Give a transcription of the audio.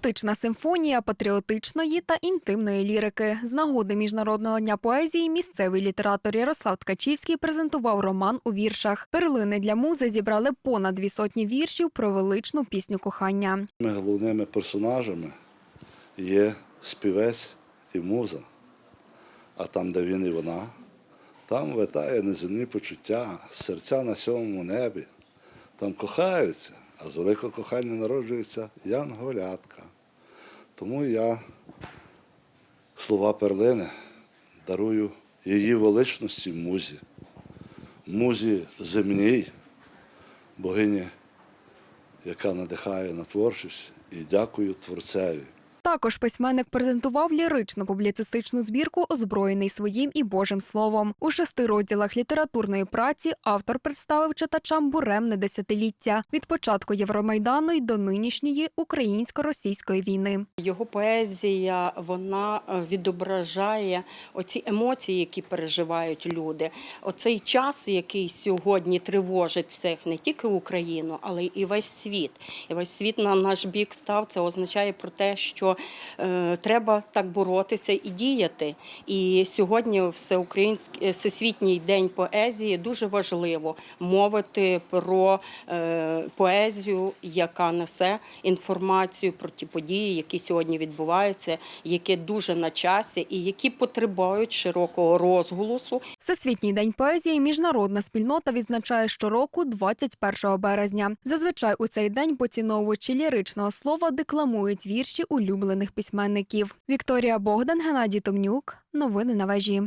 Поетична симфонія патріотичної та інтимної лірики. З нагоди Міжнародного дня поезії місцевий літератор Ярослав Ткачівський презентував роман у віршах. Перлини для музи зібрали понад дві сотні віршів про величну пісню кохання. Ми головними персонажами є співець і муза. А там, де він і вона, там витає неземні почуття, серця на сьомому небі. Там кохаються, а з великого кохання народжується янголятка. Тому я слова перлини дарую її величності музі, музі земній, богині яка надихає на творчість, і дякую творцеві. Також письменник презентував ліричну публіцистичну збірку Озброєний своїм і Божим словом. У шести розділах літературної праці автор представив читачам буремне десятиліття від початку Євромайдану й до нинішньої українсько-російської війни. Його поезія вона е, відображає оці емоції, які переживають люди. Оцей час, який сьогодні тривожить всіх, не тільки Україну, але і весь світ. І весь світ на наш бік став. Це означає про те, що е, треба так боротися і діяти. І сьогодні всеукраїнський всесвітній день поезії дуже важливо мовити про е, поезію, яка несе інформацію про ті події, які сьогодні відбуваються, які дуже на часі і які потребують широкого розголосу Всесвітній день поезії міжнародна спільнота відзначає щороку 21 березня. Зазвичай у цей день поціновувачі ліричного слова декламують вірші улюблених письменників. Вікторія Богдан, Геннадій Томнюк. Новини на вежі.